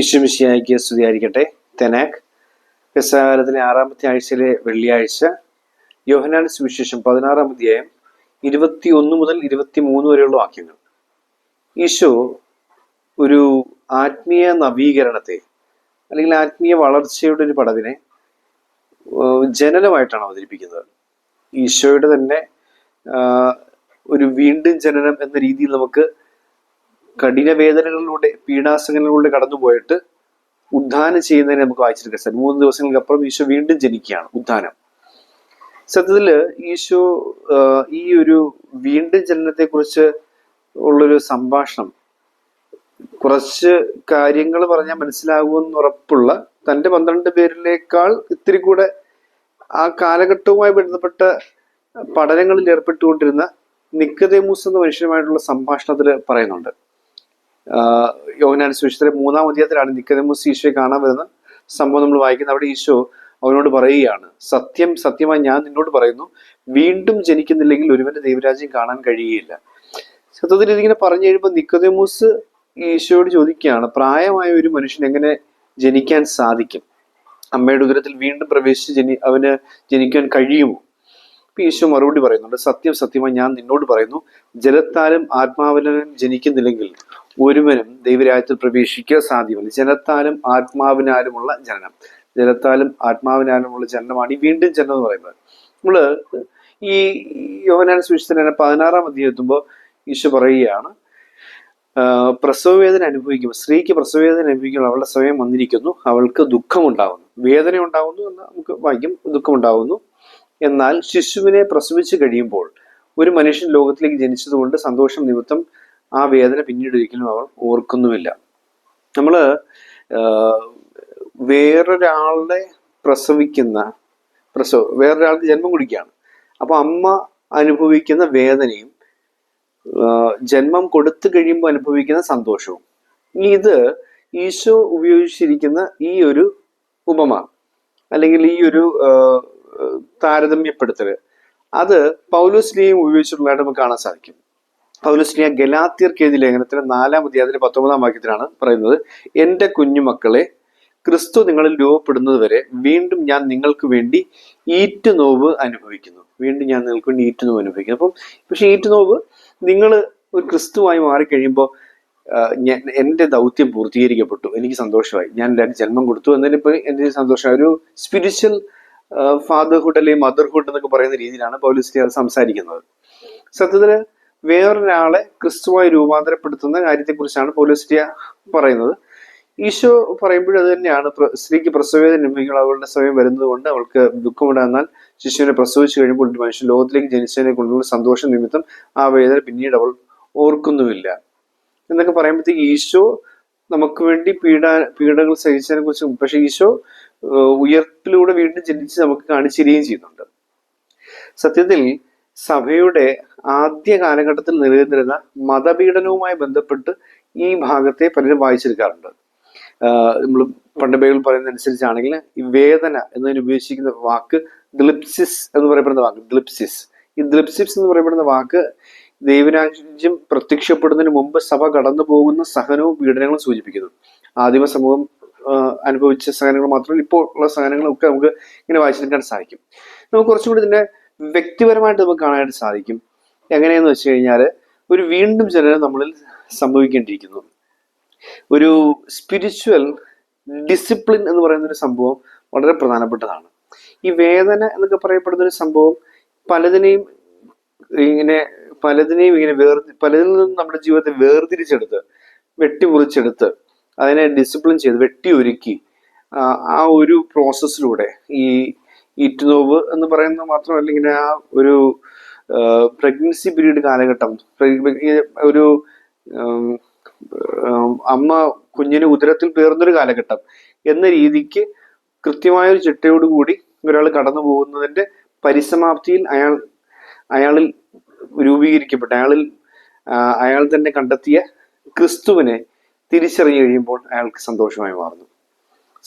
ഈശ്വമിശിയായിക്ക് സ്തുതിയായിരിക്കട്ടെ. തെനാക് പെസാകാലത്തിലെ ആറാമത്തെ ആഴ്ചയിലെ വെള്ളിയാഴ്ച യോഹനാൻ സുവിശേഷം പതിനാറാം അധ്യായം ഇരുപത്തി ഒന്ന് മുതൽ ഇരുപത്തി മൂന്ന് വരെയുള്ള വാക്യങ്ങൾ. ഈശോ ഒരു ആത്മീയ നവീകരണത്തെ അല്ലെങ്കിൽ ആത്മീയ വളർച്ചയുടെ ഒരു പടവിനെ ജനനമായിട്ടാണ് അവതരിപ്പിക്കുന്നത്. ഈശോയുടെ തന്നെ ഒരു വീണ്ടും ജനനം എന്ന രീതിയിൽ നമുക്ക് കഠിന വേദനകളിലൂടെ പീഡാസനങ്ങളിലൂടെ കടന്നുപോയിട്ട് ഉദ്ധാനം ചെയ്യുന്നതിനെ നമുക്ക് വായിച്ചെടുക്കാൻ സാധിക്കും മൂന്ന് ദിവസങ്ങൾക്ക് അപ്പുറം ഈശോ വീണ്ടും ജനിക്കുകയാണ് ഉദ്ധാനം. സത്യത്തിൽ ഈശോ ഈ ഒരു വീണ്ടും ജനനത്തെ കുറിച്ച് ഉള്ളൊരു സംഭാഷണം കുറച്ച് കാര്യങ്ങൾ പറഞ്ഞാൽ മനസ്സിലാകുമെന്ന് ഉറപ്പുള്ള തന്റെ പന്ത്രണ്ട് പേരിലേക്കാൾ ഇത്തിരി കൂടെ ആ കാലഘട്ടവുമായി ബന്ധപ്പെട്ട പഠനങ്ങളിൽ ഏർപ്പെട്ടുകൊണ്ടിരുന്ന നിക്കതേമൂസ് എന്ന മനുഷ്യനുമായിട്ടുള്ള സംഭാഷണത്തിൽ പറയുന്നുണ്ട്. യോഹനാൻ സുവിശേഷത്തിലെ മൂന്നാം അധ്യായത്തിലാണ് നിക്കതമൂസ് ഈശോയെ കാണാൻ വരുന്ന സംഭവം നമ്മൾ വായിക്കുന്നത്. അവിടെ ഈശോ അവനോട് പറയുകയാണ് സത്യം സത്യമായി ഞാൻ നിന്നോട് പറയുന്നു വീണ്ടും ജനിക്കുന്നില്ലെങ്കിൽ ഒരുവന്റെ ദൈവരാജ്യം കാണാൻ കഴിയുകയില്ല. സത്യത്തിൽ ഇതിങ്ങനെ പറഞ്ഞു കഴിയുമ്പോൾ നിക്കതമൂസ് ഈശോയോട് ചോദിക്കുകയാണ് പ്രായമായ ഒരു മനുഷ്യൻ എങ്ങനെ ജനിക്കാൻ സാധിക്കും? അമ്മയുടെ ഉദരത്തിൽ വീണ്ടും പ്രവേശിച്ച് ജനി അവന് ജനിക്കാൻ കഴിയുമോ? ഇപ്പൊ ഈശോ മറുപടി പറയുന്നുണ്ട് സത്യം സത്യമായി ഞാൻ നിന്നോട് പറയുന്നു ജലത്താലും ആത്മാവിലും ജനിക്കുന്നില്ലെങ്കിൽ ഒരുവനും ദൈവരാജ്യത്തിൽ പ്രവേശിക്കുക സാധ്യമല്ല. ജനത്താലും ആത്മാവിനാലുമുള്ള ജനനം. ജലത്താലും ആത്മാവിനാലുമുള്ള ജനനമാണ് ഈ വീണ്ടും ജനനം എന്ന് പറയുന്നത്. നമ്മൾ ഈ യോഹനാൻ സുവിശേഷത്തിന് പതിനാറാം അധ്യായം എത്തുമ്പോൾ ഈശോ പറയുകയാണ് പ്രസവവേദന അനുഭവിക്കുമ്പോൾ സ്ത്രീക്ക് പ്രസവവേദന അനുഭവിക്കുമ്പോൾ അവളുടെ സമയം വന്നിരിക്കുന്നു അവൾക്ക് ദുഃഖമുണ്ടാകുന്നു വേദന ഉണ്ടാകുന്നു എന്ന് നമുക്ക് വായിക്കും ദുഃഖമുണ്ടാകുന്നു എന്നാൽ ശിശുവിനെ പ്രസവിച്ചു കഴിയുമ്പോൾ ഒരു മനുഷ്യൻ ലോകത്തിലേക്ക് ജനിച്ചതുകൊണ്ട് സന്തോഷം നിമിത്തം ആ വേദന പിന്നീട് ഒരിക്കലും അവൾ ഓർക്കുന്നുമില്ല. നമ്മൾ വേറൊരാളുടെ പ്രസവിക്കുന്ന പ്രസവ വേറൊരാൾക്ക് ജന്മം കുടിക്കുകയാണ്. അപ്പോൾ അമ്മ അനുഭവിക്കുന്ന വേദനയും ജന്മം കൊടുത്തു കഴിയുമ്പോൾ അനുഭവിക്കുന്ന സന്തോഷവും. ഇനി ഇത് ഈശോ ഉപയോഗിച്ചിരിക്കുന്ന ഈ ഒരു ഉപമ അല്ലെങ്കിൽ ഈ ഒരു താരതമ്യപ്പെടുത്തൽ അത് പൗലോസ്ലിയും ഉപയോഗിച്ചിട്ടുള്ളതായിട്ട് നമുക്ക് കാണാൻ സാധിക്കും. പൗലോസ്ലിയ ഗലാത്തിയർക്ക് എഴുതിയ ലേഖനത്തിന് നാലാം അധ്യായത്തിലെ പത്തൊമ്പതാം വാക്യത്തിലാണ് പറയുന്നത്. എന്റെ കുഞ്ഞുമക്കളെ ക്രിസ്തു നിങ്ങളിൽ രൂപപ്പെടുന്നത് വരെ വീണ്ടും ഞാൻ നിങ്ങൾക്ക് വേണ്ടി ഈറ്റ് നോവ് അനുഭവിക്കുന്നു. വീണ്ടും ഞാൻ നിങ്ങൾക്ക് വേണ്ടി ഈറ്റ് നോവ് അനുഭവിക്കുന്നു. അപ്പം പക്ഷെ ഈറ്റ് നോവ് നിങ്ങൾ ഒരു ക്രിസ്തുവായി മാറിക്കഴിയുമ്പോൾ ഞാൻ എന്റെ ദൗത്യം പൂർത്തീകരിക്കപ്പെട്ടു. എനിക്ക് സന്തോഷമായി. ഞാൻ എന്റെ ജന്മം കൊടുത്തു എന്നതിനിപ്പോൾ എന്റെ സന്തോഷം. ഒരു സ്പിരിച്വൽ ഫാദർഹുഡ് അല്ലെങ്കിൽ മദർഹുഡ് എന്നൊക്കെ പറയുന്ന രീതിയിലാണ് പൗലിസ്റ്റി അത് സംസാരിക്കുന്നത്. സത്യത്തിൽ വേറൊരാളെ ക്രിസ്തുവായി രൂപാന്തരപ്പെടുത്തുന്ന കാര്യത്തെക്കുറിച്ചാണ് പൗലോസ്റ്റിയ പറയുന്നത്. ഈശോ പറയുമ്പോഴും അത് തന്നെയാണ്. സ്ത്രീക്ക് പ്രസവേദന ലഭിക്കുക അവളുടെ സമയം വരുന്നത് കൊണ്ട് അവൾക്ക് ദുഃഖമുണ്ടാകുന്നാൽ ശിശുവിനെ പ്രസവിച്ചു കഴിയുമ്പോൾ ഒരു മനുഷ്യൻ ലോകത്തിലേക്ക് ജനിച്ചതിനെ കൊണ്ടുള്ള സന്തോഷം നിമിത്തം ആ വേദന പിന്നീട് അവൾ ഓർക്കുന്നുമില്ല. എന്നൊക്കെ പറയുമ്പോഴത്തേക്ക് ഈശോ നമുക്ക് വേണ്ടി പീഡ പീഡകൾ സഹിച്ചതിനെ കുറിച്ച് പക്ഷെ ഈശോ ഉയർപ്പിലൂടെ വീണ്ടും ജനിച്ച് നമുക്ക് കാണിച്ചു തരികയും ചെയ്യുന്നുണ്ട്. സത്യത്തിൽ സഭയുടെ ആദ്യ കാലഘട്ടത്തിൽ നിലനിന്നിരുന്ന മതപീഡനവുമായി ബന്ധപ്പെട്ട് ഈ ഭാഗത്തെ പലരും വായിച്ചെടുക്കാറുണ്ട് നമ്മൾ പണ്ട് ബൈബിൾ അനുസരിച്ചാണെങ്കിൽ ഈ വേദന എന്നതിന് ഉപയോഗിച്ചിരിക്കുന്ന വാക്ക് ദ്ലിപ്സിസ് എന്ന് പറയപ്പെടുന്ന വാക്ക് ദ്ലിപ്സിസ് ഈ ദ്ലിപ്സിസ് എന്ന് പറയപ്പെടുന്ന വാക്ക് ദൈവരാജ്യം പ്രത്യക്ഷപ്പെടുന്നതിന് മുമ്പ് സഭ കടന്നു പോകുന്ന സഹനവും പീഡനങ്ങളും സൂചിപ്പിക്കുന്നു. ആദിമ സമൂഹം അനുഭവിച്ച സഹനങ്ങൾ മാത്രമല്ല ഇപ്പോൾ ഉള്ള സഹനങ്ങളൊക്കെ നമുക്ക് ഇങ്ങനെ വായിച്ചെടുക്കാൻ സാധിക്കും. നമുക്ക് കുറച്ചുകൂടി ഇതിനെ വ്യക്തിപരമായിട്ട് നമുക്ക് കാണാനായിട്ട് സാധിക്കും. എങ്ങനെയെന്ന് വെച്ച് കഴിഞ്ഞാൽ ഒരു വീണ്ടും ജനനം നമ്മളിൽ സംഭവിക്കേണ്ടിയിരിക്കുന്നു. ഒരു സ്പിരിച്വൽ ഡിസിപ്ലിൻ എന്ന് പറയുന്ന ഒരു സംഭവം വളരെ പ്രധാനപ്പെട്ടതാണ്. ഈ വേദന എന്നൊക്കെ പറയപ്പെടുന്ന ഒരു സംഭവം പലതിനെയും ഇങ്ങനെ പലതിനെയും ഇങ്ങനെ വേർ പലതിൽ നിന്നും നമ്മുടെ ജീവിതത്തെ വേർതിരിച്ചെടുത്ത് വെട്ടിമുറിച്ചെടുത്ത് അതിനെ ഡിസിപ്ലിൻ ചെയ്ത് വെട്ടി ഒരുക്കി ആ, ആ ഒരു പ്രോസസ്സിലൂടെ ഈ ഈറ്റുനോവ് എന്ന് പറയുന്നത് മാത്രമല്ല ഇങ്ങനെ ആ ഒരു പ്രഗ്നൻസി പീരീഡ് കാലഘട്ടം. ഒരു അമ്മ കുഞ്ഞിന് ഉദരത്തിൽ പേർന്നൊരു കാലഘട്ടം. എന്ന രീതിക്ക് കൃത്യമായ ഒരു ചിട്ടയോടുകൂടി ഒരാൾ കടന്നു പോകുന്നതിന്റെ പരിസമാപ്തിയിൽ അയാൾ അയാളിൽ രൂപീകരിക്കപ്പെട്ട അയാളിൽ അയാൾ തന്നെ കണ്ടെത്തിയ ക്രിസ്തുവിനെ തിരിച്ചറിഞ്ഞു കഴിയുമ്പോൾ അയാൾക്ക് സന്തോഷമായി മാറുന്നു.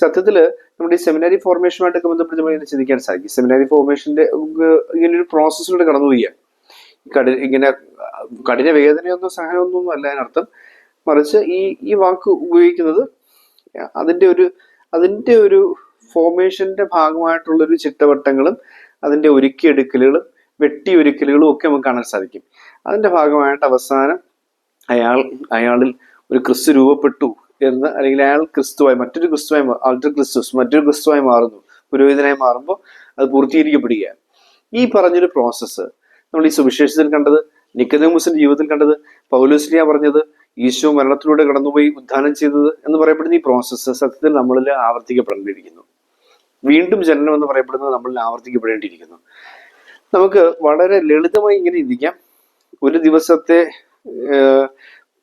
സത്യത്തിൽ നമ്മുടെ ഈ സെമിനാരി ഫോർമേഷനുമായിട്ടൊക്കെ ബന്ധപ്പെട്ട് ഇങ്ങനെ ചിന്തിക്കാൻ സാധിക്കും. സെമിനാരി ഫോർമേഷന്റെ ഇങ്ങനെ ഒരു പ്രോസസ്സിലൂടെ കടന്നു പോവുക കഠിന ഇങ്ങനെ കഠിന വേദനയൊന്നും സഹനമൊന്നും അല്ല അതിനർത്ഥം. മറിച്ച് ഈ ഈ വാക്ക് ഉപയോഗിക്കുന്നത് അതിന്റെ ഒരു അതിന്റെ ഒരു ഫോർമേഷന്റെ ഭാഗമായിട്ടുള്ള ഒരു ചിട്ടവട്ടങ്ങളും അതിന്റെ ഒരുക്കിയെടുക്കലുകളും വെട്ടി ഒരുക്കലുകളും ഒക്കെ നമുക്ക് കാണാൻ സാധിക്കും. അതിന്റെ ഭാഗമായിട്ട് അവസാനം അയാൾ അയാളിൽ ഒരു ക്രിസ്തു രൂപപ്പെട്ടു. എന്ന് അല്ലെങ്കിൽ അയാൾ ക്രിസ്തുവായി മറ്റൊരു ക്രിസ്തുവായി ആൾട്ടർ ക്രിസ്തുസ് മറ്റൊരു ക്രിസ്തുവായി മാറുന്നു. പുരോഹിതനായി മാറുമ്പോൾ അത് പൂർത്തീകരിക്കപ്പെടുകയാണ്. ഈ പറഞ്ഞൊരു പ്രോസസ്സ് നമ്മൾ ഈ സുവിശേഷത്തിൽ കണ്ടത് നിക്കതമൂസിന്റെ ജീവിതത്തിൽ കണ്ടത് പൗലോസ്ലിയ പറഞ്ഞത് ഈശോ മരണത്തിലൂടെ കടന്നുപോയി ഉദ്ധാനം ചെയ്തത് എന്ന് പറയപ്പെടുന്ന ഈ പ്രോസസ്സ് സത്യത്തിൽ നമ്മളിൽ ആവർത്തിക്കപ്പെടേണ്ടിയിരിക്കുന്നു. വീണ്ടും ജനനം എന്ന് പറയപ്പെടുന്നത് നമ്മളിൽ ആവർത്തിക്കപ്പെടേണ്ടിയിരിക്കുന്നു. നമുക്ക് വളരെ ലളിതമായി ഇങ്ങനെ ഇരിക്കാം ഒരു ദിവസത്തെ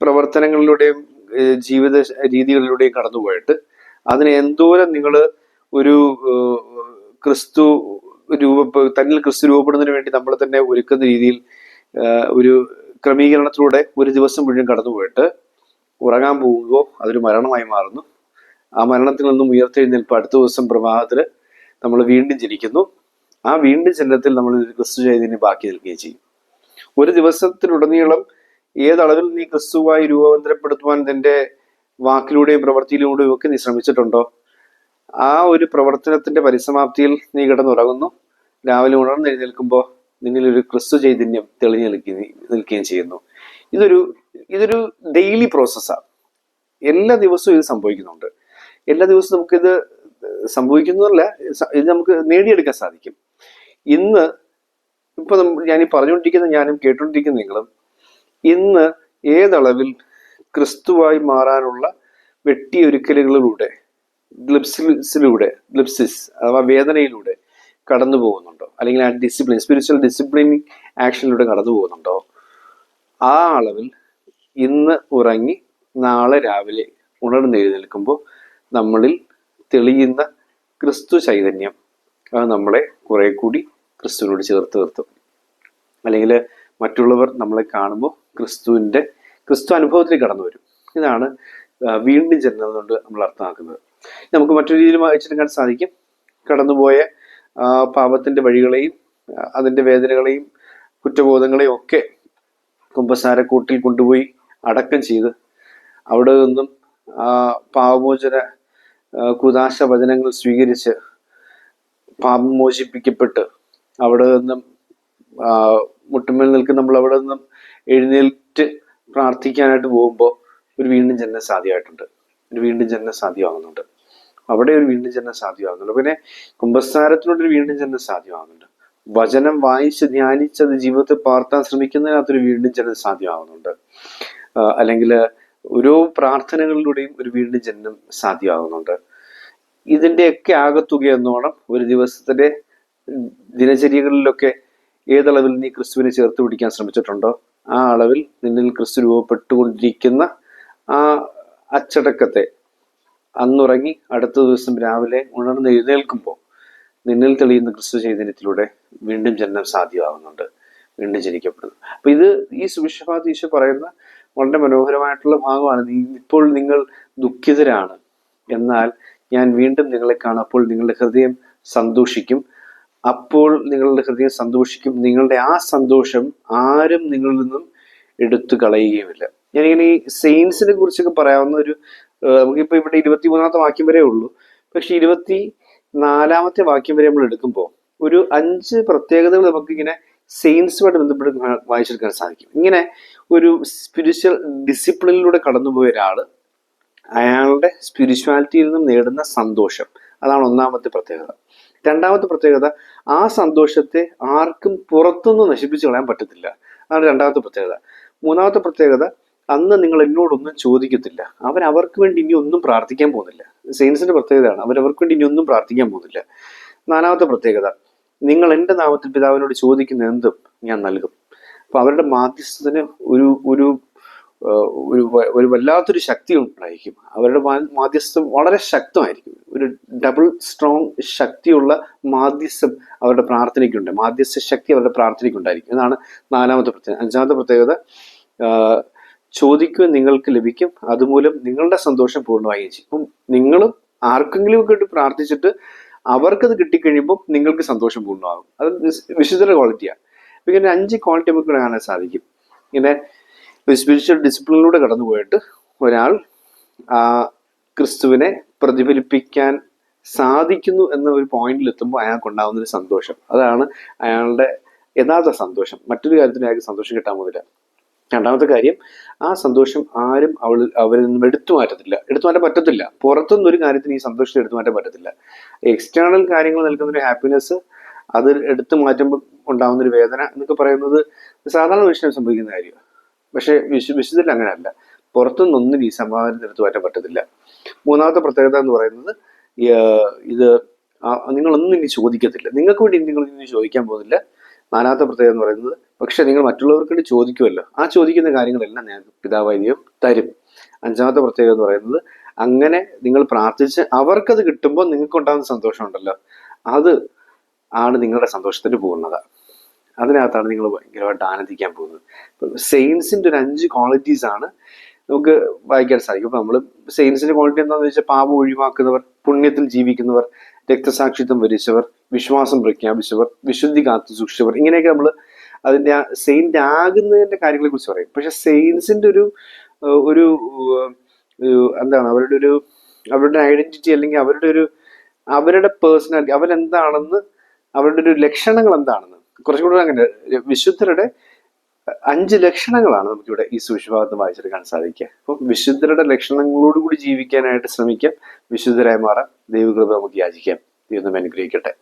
പ്രവർത്തനങ്ങളിലൂടെയും ജീവിത രീതികളിലൂടെയും കടന്നുപോയിട്ട് അതിനെ എന്തോരം നിങ്ങൾ ഒരു ക്രിസ്തു രൂപ തന്നിൽ ക്രിസ്തു രൂപപ്പെടുന്നതിന് വേണ്ടി നമ്മൾ തന്നെ ഒരുക്കുന്ന രീതിയിൽ ഒരു ക്രമീകരണത്തിലൂടെ ഒരു ദിവസം മുഴുവൻ കടന്നുപോയിട്ട് ഉറങ്ങാൻ പോകുമ്പോൾ അതൊരു മരണമായി മാറുന്നു. ആ മരണത്തിൽ നിന്നും ഉയർത്തെഴുന്നേൽപ്പ് അടുത്ത ദിവസം പ്രഭാതത്തിൽ നമ്മൾ വീണ്ടും ജനിക്കുന്നു. ആ വീണ്ടും ജനനത്തിൽ നമ്മൾ ക്രിസ്തു ചൈതന്യം ബാക്കി നിൽക്കുകയും ചെയ്യും. ഒരു ദിവസത്തിലുടനീളം ഏതളവിൽ നീ ക്രിസ്തുവായി രൂപാന്തരപ്പെടുത്തുവാൻ നിന്റെ വാക്കിലൂടെയും പ്രവൃത്തിയിലൂടെയും ഒക്കെ നീ ശ്രമിച്ചിട്ടുണ്ടോ? ആ ഒരു പ്രവർത്തനത്തിന്റെ പരിസമാപ്തിയിൽ നീ കിടന്നുറങ്ങുന്നു. രാവിലെ ഉണർന്ന് നിന്നിൽ ഒരു ക്രിസ്തു ചൈതന്യം തെളിഞ്ഞു നിൽക്കുകയും നിൽക്കുകയും ചെയ്യുന്നു. ഇതൊരു ഇതൊരു ഡെയിലി പ്രോസസ്സാണ് എല്ലാ ദിവസവും ഇത് സംഭവിക്കുന്നുണ്ട്. എല്ലാ ദിവസവും നമുക്കിത് സംഭവിക്കുന്നതല്ല ഇത് നമുക്ക് നേടിയെടുക്കാൻ സാധിക്കും. ഇന്ന് ഇപ്പൊ ഞാൻ ഈ പറഞ്ഞുകൊണ്ടിരിക്കുന്ന ഞാനും കേട്ടുകൊണ്ടിരിക്കുന്ന നിങ്ങളും ഇന്ന് ഏതളവിൽ ക്രിസ്തുവായി മാറാനുള്ള വെട്ടിയൊരുക്കലുകളിലൂടെ ഗ്ലിപ്സിലൂടെ ഗ്ലിപ്സിസ് അഥവാ വേദനയിലൂടെ കടന്നു പോകുന്നുണ്ടോ? അല്ലെങ്കിൽ ആ ഡിസിപ്ലിൻ സ്പിരിച്വൽ ഡിസിപ്ലിൻ ആക്ഷനിലൂടെ കടന്നു പോകുന്നുണ്ടോ? ആ അളവിൽ ഇന്ന് ഉറങ്ങി നാളെ രാവിലെ ഉണർന്നെഴുന്നേൽക്കുമ്പോൾ നമ്മളിൽ തെളിയുന്ന ക്രിസ്തു ചൈതന്യം അത് നമ്മളെ കുറെ കൂടി ക്രിസ്തുവിനോട് ചേർത്ത് നിർത്തും. അല്ലെങ്കിൽ മറ്റുള്ളവർ നമ്മളെ കാണുമ്പോൾ ക്രിസ്തുവിന്റെ ക്രിസ്തു അനുഭവത്തിൽ കടന്നു വരും. ഇതാണ് വീണ്ടും ജനനം കൊണ്ട് നമ്മൾ അർത്ഥമാക്കുന്നത്. നമുക്ക് മറ്റൊരു രീതിയിൽ വായിച്ചെടുക്കാൻ സാധിക്കും. കടന്നുപോയ പാപത്തിന്റെ വഴികളെയും അതിന്റെ വേദനകളെയും കുറ്റബോധങ്ങളെയും ഒക്കെ കുമ്പസാരക്കൂട്ടിൽ കൊണ്ടുപോയി അടക്കം ചെയ്ത് അവിടെ നിന്നും പാപമോചന കുദാശ വചനങ്ങൾ സ്വീകരിച്ച് പാപം മോചിപ്പിക്കപ്പെട്ട് അവിടെ നിന്നും മുട്ടുമേൽ നിൽക്കുന്ന നമ്മൾ അവിടെ നിന്നും എഴുന്നേറ്റ് പ്രാർത്ഥിക്കാനായിട്ട് പോകുമ്പോൾ ഒരു വീണ്ടും ജനനം സാധ്യമായിട്ടുണ്ട് ഒരു വീണ്ടും ജനനം സാധ്യമാകുന്നുണ്ട് അവിടെ ഒരു വീണ്ടും ജനനം സാധ്യമാകുന്നുണ്ട് പിന്നെ കുംഭസ്ഥാനത്തിലൂടെ ഒരു വീണ്ടും ജനനം സാധ്യമാകുന്നുണ്ട് വചനം വായിച്ച് ധ്യാനിച്ച് അത് ജീവിതത്തിൽ പാർത്താൻ ശ്രമിക്കുന്നതിനകത്തൊരു വീണ്ടും ജനനം സാധ്യമാകുന്നുണ്ട് അല്ലെങ്കിൽ ഓരോ പ്രാർത്ഥനകളിലൂടെയും ഒരു വീണ്ടും ജനനം സാധ്യമാകുന്നുണ്ട് ഇതിന്റെയൊക്കെ ആകത്തുക എന്നോണം ഒരു ദിവസത്തിന്റെ ദിനചര്യകളിലൊക്കെ ഏതളവിൽ നീ ക്രിസ്തുവിനെ ചേർത്ത് പിടിക്കാൻ ശ്രമിച്ചിട്ടുണ്ടോ? ആ അളവിൽ നിന്നിൽ ക്രിസ്തു രൂപപ്പെട്ടുകൊണ്ടിരിക്കുന്ന ആ അച്ചടക്കത്തെ അന്നുറങ്ങി അടുത്ത ദിവസം രാവിലെ ഉണർന്ന് എഴുന്നേൽക്കുമ്പോൾ നിന്നിൽ തെളിയുന്ന ക്രിസ്തു ചൈതന്യത്തിലൂടെ വീണ്ടും ജനനം സാധ്യമാകുന്നുണ്ട്. വീണ്ടും ജനിക്കപ്പെടുന്നു. അപ്പൊ ഇത് ഈ സുവിശേഷഭാഗത്ത് ഈശോ പറയുന്ന വളരെ മനോഹരമായിട്ടുള്ള ഭാഗമാണ്. ഇപ്പോൾ നിങ്ങൾ ദുഃഖിതരാണ്. എന്നാൽ ഞാൻ വീണ്ടും നിങ്ങളെ കാണും. അപ്പോൾ നിങ്ങളുടെ ഹൃദയം സന്തോഷിക്കും. അപ്പോൾ നിങ്ങളുടെ ഹൃദയം സന്തോഷിക്കും. നിങ്ങളുടെ ആ സന്തോഷം ആരും നിങ്ങളിൽ നിന്നും എടുത്തു കളയുകയുമില്ല. ഞാനിങ്ങനെ ഈ സെയിൻസിനെ കുറിച്ചൊക്കെ പറയാവുന്ന ഒരു നമുക്കിപ്പോൾ ഇവിടെ ഇരുപത്തി മൂന്നാമത്തെ വാക്യം വരെ ഉള്ളൂ. പക്ഷെ ഇരുപത്തി നാലാമത്തെ വാക്യം വരെ നമ്മൾ എടുക്കുമ്പോൾ ഒരു അഞ്ച് പ്രത്യേകതകൾ നമുക്കിങ്ങനെ സെയിൻസുമായിട്ട് ബന്ധപ്പെട്ട് വായിച്ചെടുക്കാൻ സാധിക്കും. ഇങ്ങനെ ഒരു സ്പിരിച്വൽ ഡിസിപ്ലിനിലൂടെ കടന്നുപോയ ഒരാൾ അയാളുടെ സ്പിരിച്വാലിറ്റിയിൽ നിന്നും നേടുന്ന സന്തോഷം. അതാണ് ഒന്നാമത്തെ പ്രത്യേകത. രണ്ടാമത്തെ പ്രത്യേകത ആ സന്തോഷത്തെ ആർക്കും പുറത്തുനിന്ന് നശിപ്പിച്ചു കളയാൻ പറ്റത്തില്ല. അതാണ് രണ്ടാമത്തെ പ്രത്യേകത. മൂന്നാമത്തെ പ്രത്യേകത അന്ന് നിങ്ങൾ എന്നോടൊന്നും ചോദിക്കത്തില്ല. അവർ അവർക്ക് വേണ്ടി ഇനി ഒന്നും പ്രാർത്ഥിക്കാൻ പോകുന്നില്ല. സെയിൻസിന്റെ പ്രത്യേകതയാണ് അവരവർക്ക് വേണ്ടി ഇനി ഒന്നും പ്രാർത്ഥിക്കാൻ പോകുന്നില്ല. നാലാമത്തെ പ്രത്യേകത നിങ്ങൾ എന്റെ നാമത്തിൽ പിതാവിനോട് ചോദിക്കുന്ന എന്തും ഞാൻ നൽകും. അപ്പൊ അവരുടെ മാധ്യസ്ഥത്തിന് ഒരു ഒരു ഒരു ഒരു വല്ലാത്തൊരു ശക്തി ഉണ്ടായിരിക്കും. അവരുടെ മാധ്യസ്ഥം വളരെ ശക്തമായിരിക്കും. ഒരു ഡബിൾ സ്ട്രോങ് ശക്തിയുള്ള മാധ്യസ്ഥം അവരുടെ പ്രാർത്ഥനയ്ക്കുണ്ട്. മാധ്യസ്ഥ ശക്തി അവരുടെ പ്രാർത്ഥനയ്ക്കുണ്ടായിരിക്കും. എന്നാണ് നാലാമത്തെ പ്രത്യേകത. അഞ്ചാമത്തെ പ്രത്യേകത ചോദിക്കുക നിങ്ങൾക്ക് ലഭിക്കും. അതുമൂലം നിങ്ങളുടെ സന്തോഷം പൂർണമായി ഇപ്പം നിങ്ങളും ആർക്കെങ്കിലും ഒക്കെ ഇട്ട് പ്രാർത്ഥിച്ചിട്ട് അവർക്കത് കിട്ടിക്കഴിയുമ്പോൾ നിങ്ങൾക്ക് സന്തോഷം പൂർണമാകും. അത് വിശുദ്ധ ക്വാളിറ്റിയാണ് ഇങ്ങനെ അഞ്ച് ക്വാളിറ്റി നമുക്ക് കാണാൻ സാധിക്കും. ഇങ്ങനെ സ്പിരിച്വൽ ഡിസിപ്ലിനിലൂടെ കടന്നുപോയിട്ട് ഒരാൾ ക്രിസ്തുവിനെ പ്രതിഫലിപ്പിക്കാൻ സാധിക്കുന്നു എന്ന ഒരു പോയിന്റിൽ എത്തുമ്പോൾ അയാൾക്ക് ഉണ്ടാകുന്ന ഒരു സന്തോഷം. അതാണ് അയാളുടെ യഥാർത്ഥ സന്തോഷം. മറ്റൊരു കാര്യത്തിന് അയാൾക്ക് സന്തോഷം കിട്ടാൻ പോകുന്നില്ല. രണ്ടാമത്തെ കാര്യം ആ സന്തോഷം ആരും അവൾ അവരിൽ നിന്നും എടുത്തു മാറ്റത്തില്ല എടുത്തു മാറ്റാൻ പറ്റത്തില്ല. പുറത്തുനിന്ന് ഒരു കാര്യത്തിന് ഈ സന്തോഷം എടുത്തു മാറ്റാൻ പറ്റത്തില്ല. എക്സ്റ്റേണൽ കാര്യങ്ങൾ നൽകുന്ന ഒരു ഹാപ്പിനെസ് അത് എടുത്തു മാറ്റുമ്പോൾ ഉണ്ടാകുന്ന ഒരു വേദന എന്നൊക്കെ പറയുന്നത് സാധാരണ മനുഷ്യന് സംഭവിക്കുന്ന കാര്യമാണ്. പക്ഷെ വിശു വിശുദ്ധത്തിൽ അങ്ങനെയല്ല. പുറത്തുനിന്നൊന്നും ഈ സമാധാനം എടുത്തു മാറ്റാൻ പറ്റത്തില്ല. മൂന്നാമത്തെ പ്രത്യേകത എന്ന് പറയുന്നത് ഇത് നിങ്ങളൊന്നും ഇനി ചോദിക്കത്തില്ല. നിങ്ങൾക്ക് വേണ്ടി നിങ്ങൾ ഇനി ചോദിക്കാൻ പോകുന്നില്ല. നാലാമത്തെ പ്രത്യേകത എന്ന് പറയുന്നത് പക്ഷെ നിങ്ങൾ മറ്റുള്ളവർക്ക് വേണ്ടി ചോദിക്കുമല്ലോ. ആ ചോദിക്കുന്ന കാര്യങ്ങളെല്ലാം ഞങ്ങൾക്ക് പിതാവായ ദൈവം തരും. അഞ്ചാമത്തെ പ്രത്യേകത എന്ന് പറയുന്നത് അങ്ങനെ നിങ്ങൾ പ്രാർത്ഥിച്ച് അവർക്കത് കിട്ടുമ്പോൾ നിങ്ങൾക്ക് ഉണ്ടാകുന്ന സന്തോഷമുണ്ടല്ലോ. അത് ആണ് നിങ്ങളുടെ സന്തോഷത്തിന് പൂർണത അതിനകത്താണ് നിങ്ങൾ ഭയങ്കരമായിട്ട് ആനന്ദിക്കാൻ പോകുന്നത്. സെയിൻസിന്റെ ഒരു അഞ്ച് ക്വാളിറ്റീസ് ആണ് നമുക്ക് വായിക്കാൻ സാധിക്കും. അപ്പൊ നമ്മൾ സെയിൻസിന്റെ ക്വാളിറ്റി എന്താണെന്ന് വെച്ചാൽ പാപം ഒഴിവാക്കുന്നവർ പുണ്യത്തിൽ ജീവിക്കുന്നവർ രക്തസാക്ഷിത്വം വരിച്ചവർ വിശ്വാസം പ്രഖ്യാപിച്ചവർ വിശുദ്ധി കാത്തു സൂക്ഷിച്ചവർ ഇങ്ങനെയൊക്കെ നമ്മൾ അതിന്റെ ആ സെയിന്റ് ആകുന്നതിന്റെ കാര്യങ്ങളെ കുറിച്ച് പറയും. പക്ഷെ സെയിൻസിന്റെ ഒരു ഒരു എന്താണ് അവരുടെ ഒരു അവരുടെ ഐഡന്റിറ്റി അല്ലെങ്കിൽ അവരുടെ ഒരു അവരുടെ പേഴ്സണാലിറ്റി അവരെന്താണെന്ന് അവരുടെ ഒരു ലക്ഷണങ്ങൾ എന്താണെന്ന് കുറച്ചും കൂടെ അങ്ങനെ വിശുദ്ധരുടെ അഞ്ച് ലക്ഷണങ്ങളാണ് നമുക്കിവിടെ ഈ സൂക്ഷ്മഭാഗത്ത് വായിച്ചെടുക്കാൻ സാധിക്കുക. അപ്പം വിശുദ്ധരുടെ ലക്ഷണങ്ങളോടുകൂടി ജീവിക്കാനായിട്ട് ശ്രമിക്കാം. വിശുദ്ധരായി മാറാം. ദൈവകൃപ നമുക്ക് യാചിക്കാം. ദൈവം അനുഗ്രഹിക്കട്ടെ.